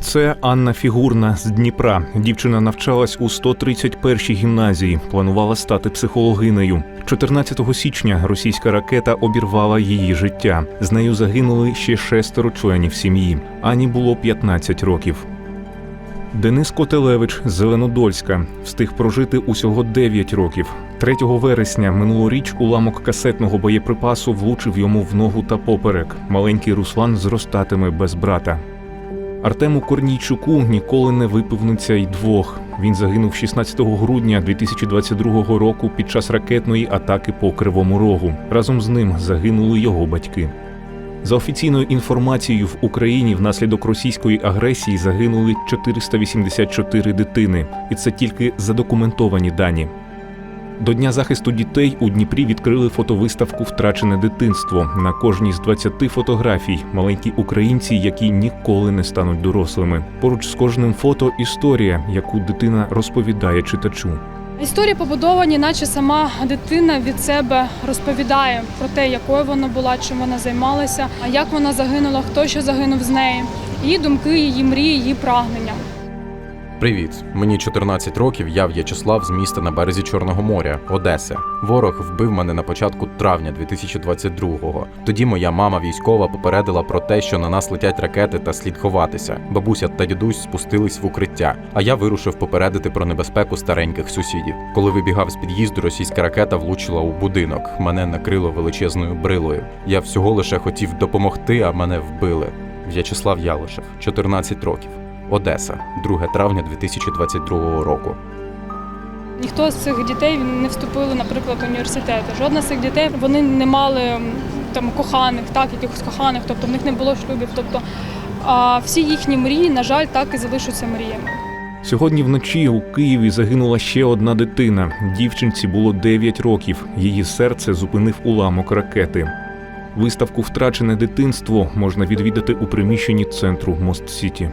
Це Анна Фігурна з Дніпра. Дівчина навчалась у 131-й гімназії, планувала стати психологинею. 14 січня російська ракета обірвала її життя. З нею загинули ще шестеро членів сім'ї. Ані було 15 років. Денис Котелевич з Зеленодольська встиг прожити усього 9 років. 3 вересня минулоріч уламок касетного боєприпасу влучив йому в ногу та поперек. Маленький Руслан зростатиме без брата. Артему Корнійчуку ніколи не виповниться й двох. Він загинув 16 грудня 2022 року під час ракетної атаки по Кривому Рогу. Разом з ним загинули його батьки. За офіційною інформацією, в Україні внаслідок російської агресії загинули 484 дитини, і це тільки задокументовані дані. До Дня захисту дітей у Дніпрі відкрили фотовиставку Втрачене дитинство. На кожній з 20 фотографій маленькі українці, які ніколи не стануть дорослими. Поруч з кожним фото історія, яку дитина розповідає читачу. Історії побудовані, наче сама дитина від себе розповідає про те, якою вона була, чим вона займалася, а як вона загинула, хто ще загинув з неї, її думки, її мрії, її прагнення. Привіт, мені 14 років. Я В'ячеслав з міста на березі Чорного моря, Одеса. Ворог вбив мене на початку травня 2022-го. Тоді моя мама військова попередила про те, що на нас летять ракети та слід ховатися. Бабуся та дідусь спустились в укриття. А я вирушив попередити про небезпеку стареньких сусідів. Коли вибігав з під'їзду, російська ракета влучила у будинок. Мене накрило величезною брилою. Я всього лише хотів допомогти, а мене вбили. В'ячеслав Ялишев, 14 років. Одеса, 2 травня 2022 року. Ніхто з цих дітей не вступили, наприклад, в університети. Жодна з цих дітей вони не мали там коханих, так якихось коханих, тобто в них не було шлюбів. Тобто а всі їхні мрії, на жаль, так і залишаться мріями. Сьогодні вночі у Києві загинула ще одна дитина. Дівчинці було 9 років. Її серце зупинив уламок ракети. Виставку Втрачене дитинство можна відвідати у приміщенні центру Мост Сіті.